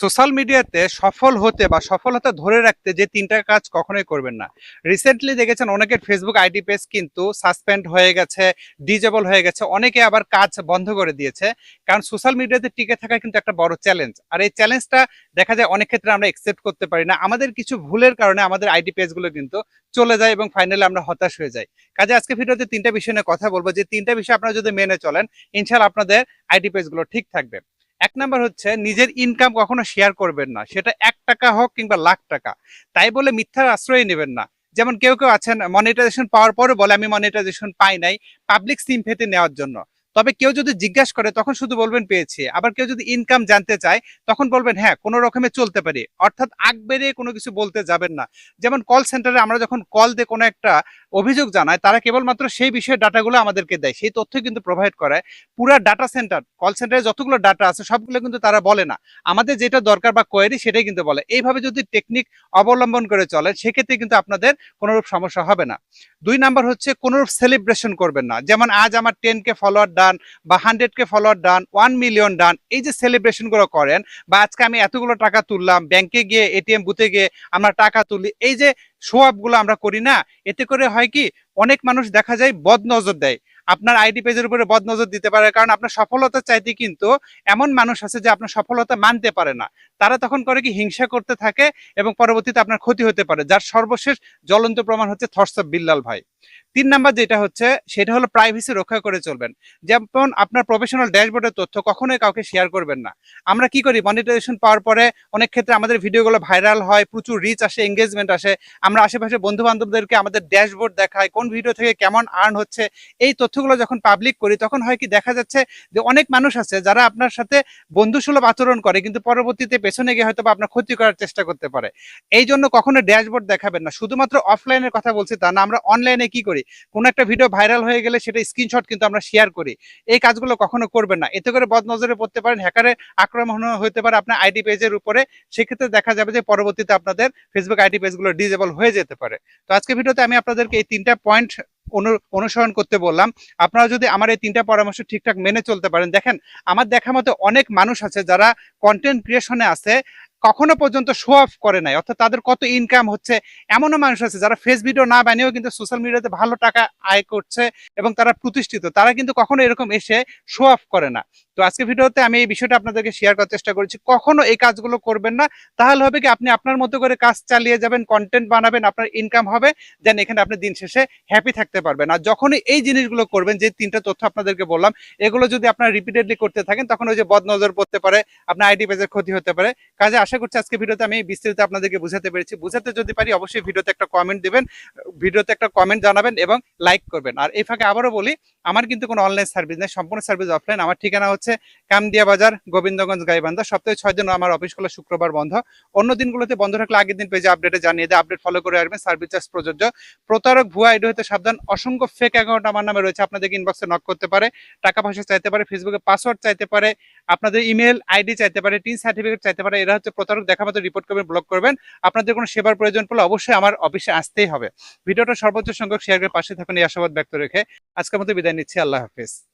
Social মিডিয়াতে সফল হতে বা সফলতা ধরে রাখতে যে তিনটা কাজ কখনোই করবেন না। রিসেন্টলি দেখেছেন অনেকের ফেসবুক আইডি পেজ কিন্তু সাসপেন্ড হয়ে গেছে ডিজেবল হয়ে গেছে, অনেকে আবার কাজ বন্ধ করে দিয়েছে। কারণ সোশ্যাল মিডিয়াতে টিকে থাকা কিন্তু একটা বড় চ্যালেঞ্জ আর এই চ্যালেঞ্জটা দেখা যায় অনেক ক্ষেত্রে আমরা একসেপ্ট করতে পারি না। আমাদের কিছু ভুলের কারণে আমাদের আইডি পেজগুলো কিন্তু চলে যায় এবং ফাইনালি আমরা হতাশ হয়ে যাই। কাজে আজকে ভিডিওতে তিনটা বিষয় নিয়ে কথা বলব। যে তিনটা বিষয় আপনারা যদি মেনে চলেন ইনশাল্লাহ আপনাদের আইডি পেজগুলো ঠিক থাকবে। এক নাম্বার হচ্ছে, নিজের ইনকাম কখনো শেয়ার করবেন না। সেটা এক টাকা হোক কিংবা লাখ টাকা। তাই বলে মিথ্যার আশ্রয় নেবেন না। যেমন কেউ কেউ আছেন মনিটাইজেশন পাওয়ার পরে বলে, আমি মনিটাইজেশন পাই নাই পাবলিক সিম ফেতে নেওয়ার জন্য। তবে কেউ যদি জিজ্ঞাসা করে, তখন শুধু বলবেন পেয়েছি। আবার কেউ যদি ইনকাম জানতে চায়, তখন বলবেন হ্যাঁ কোনো রকমে চলতে পারি। অর্থাৎ আগ বেরিয়ে কোনো কিছু বলতে যাবেন না। যেমন কল সেন্টারে আমরা যখন কল দিয়ে কোনো একটা অভিযোগ জানাই, তারা কেবলমাত্র সেই বিষয়ে ডাটাগুলো আমাদেরকে দেয়। সেই তথ্য কিন্তু প্রোভাইড করে পুরা ডাটা সেন্টার কল সেন্টারে যতগুলো ডাটা আছে, সবগুলো কিন্তু তারা বলে না। আমাদের যেটা দরকার বা কোয়েরি সেটাই কিন্তু বলে। এইভাবে যদি টেকনিক অবলম্বন করে চলে সেক্ষেত্রে কিন্তু আপনাদের কোনোরূপ সমস্যা হবে না। দুই নাম্বার হচ্ছে, কোনোরূপ সেলিব্রেশন করবেন না। যেমন, আজ আমার টেন কে ফলোয়ার ডান বা hundred K follower done one million done এই যে সেলিব্রেশনগুলো করেন বা আজকে আমি এতগুলো টাকা তুললাম ব্যাংকে গিয়ে এটিএম বুথে গিয়ে আমরা টাকা তুলি, এই যে শো আপগুলো আমরা করি না, এতে করে হয় কি, অনেক মানুষ দেখা যায় বদ নজর দেয়। আপনার আইডি পেজের উপরে বদ নজর দিতে পারে, কারণ আপনার সফলতা চাইতে কিন্তু এমন মানুষ আছে যে আপনার সফলতা মানতে পারে না। তারা তখন করে কি, হিংসা করতে থাকে এবং পরবর্তীতে আপনার ক্ষতি হতে পারে, যার সর্বশেষ জ্বলন্ত প্রমাণ হচ্ছে থরসব বিল্লাল ভাই। তিন নাম্বার যেটা হচ্ছে, সেটা হলো প্রাইভেসি রক্ষা করে চলবেন। যেমন আপনার প্রফেশনাল ড্যাশবোর্ডের তথ্য কখনোই কাউকে শেয়ার করবেন না। আমরা কি করি? মনিটাইজেশন পাওয়ার পরে অনেক ক্ষেত্রে আমাদের ভিডিওগুলো ভাইরাল হয়, প্রচুর রিচ আসে এঙ্গেজমেন্ট আসে। আমরা আশেপাশে বন্ধু বান্ধবদেরকে আমাদের ড্যাশবোর্ড দেখাই, কোন ভিডিও থেকে কেমন আর্ন হচ্ছে। এই তথ্যগুলো যখন পাবলিক করি, তখন হয় কি, দেখা যাচ্ছে যে অনেক মানুষ আছে যারা আপনার সাথে বন্ধুসুলভ আচরণ করে, কিন্তু পরবর্তীতে পেছনে গিয়ে হয়তো আপনার ক্ষতি করার চেষ্টা করতে পারে। এই জন্য কখনো ড্যাশবোর্ড দেখাবেন না। শুধুমাত্র অফলাইনের কথা বলছি তা না, আমরা অনলাইনে কি করি? কোনো একটা ভিডিও ভাইরাল হয়ে গেলে সেটা স্ক্রিনশট কিন্তু আমরা শেয়ার করি। এই কাজগুলো কখনো করবেন না। এতে করে বদনজরে পড়তে পারেন হ্যাকারের আক্রমণ হতে পারে আপনার আইডি পেজের উপরে। সেক্ষেত্রে দেখা যাবে যে পরবর্তীতে আপনাদের ফেসবুক আইডি পেজগুলো ডিজেবল হয়ে যেতে পারে। তো আজকে ভিডিওতে আমি আপনাদেরকে এই তিনটা পয়েন্ট অনুসরণ করতে বললাম। আপনারা যদি আমার এই তিনটা পরামর্শ ঠিকঠাক মেনে চলতে পারেন, দেখেন, আমার দেখা মতো অনেক মানুষ আছে যারা কন্টেন্ট ক্রিয়েশনে আছে কখনো পর্যন্ত শো অফ করে নাই। অর্থাৎ তাদের কত ইনকাম হচ্ছে, এমনও মানুষ আছে যারা ফেস ভিডিও না বানিয়েও কিন্তু সোশ্যাল মিডিয়াতে ভালো টাকা আয় করছে এবং তারা প্রতিষ্ঠিত। তারা কিন্তু কখনো এরকম এসে শো অফ করে না। তো আজকে ভিডিওতে আমি এই বিষয়টা আপনাদেরকে শেয়ার করার চেষ্টা করেছি। কখনো এই কাজগুলো করবেন না। তাহলে হবে কি, আপনি আপনার মতো করে কাজ চালিয়ে যাবেন কন্টেন্ট বানাবেন, আপনার ইনকাম হবে দেন এখানে আপনি দিন শেষে হ্যাপি থাকতে পারবেন। আর যখনই এই জিনিসগুলো করবেন, যে তিনটা তথ্য আপনাদেরকে বললাম, এগুলো যদি আপনার রিপিটেডলি করতে থাকেন, তখন ওই যে বদ নজর পড়তে পারে, আপনার আইডি পেজের ক্ষতি হতে পারে। কাজে আশা করছি আজকে ভিডিওতে আমি বিস্তারিত আপনাদেরকে বুঝাতে পেরেছি। বুঝাতে যদি পারি, অবশ্যই ভিডিওতে একটা কমেন্ট দিবেন, ভিডিওতে একটা কমেন্ট জানাবেন এবং লাইক করবেন। আর এই ফাঁকে আবারও বলি, আমার কিন্তু কোনো অনলাইন সার্ভিস নেই, সম্পূর্ণ সার্ভিস অফলাইন আমার ঠিকানা হচ্ছে কামদিয়া বাজার গোবিন্দগঞ্জ, গাইবান্ধা। সপ্তাহে ছয় দিন আমার অফিস খোলা, শুক্রবার বন্ধ। অন্য দিনগুলোতে বন্ধ থাকলে আগের দিন পেজে আপডেটে জানিয়ে দেয় আপডেট ফলো করে আসবেন সার্ভিস চার্জ প্রযোজ্য। প্রতারক, ভুয়া আইডি হতে সাবধান। অসংখ্য ফেক অ্যাকাউন্ট আমার নামে রয়েছে আপনাদেরকে ইনবক্সে নক করতে পারে। টাকা পয়সা চাইতে পারে ফেসবুকে পাসওয়ার্ড চাইতে পারে, আপনাদের ইমেল আইডি চাইতে পারে টিন সার্টিফিকেট চাইতে পারে, এরা হচ্ছে প্রতারক, দেখা মতো রিপোর্ট করবেন ব্লক করবেন। আপনাদের কোনো সেবার প্রয়োজন পড়লে অবশ্যই আমার অফিসে আসতেই হবে। ভিডিওটা সর্বোচ্চ সংখ্যক শেয়ার করে পাশে থাকুন, এই আশাবাদ ব্যক্ত রেখে আজকের মতো বিদায় নিচ্ছি, আল্লাহ হাফিজ।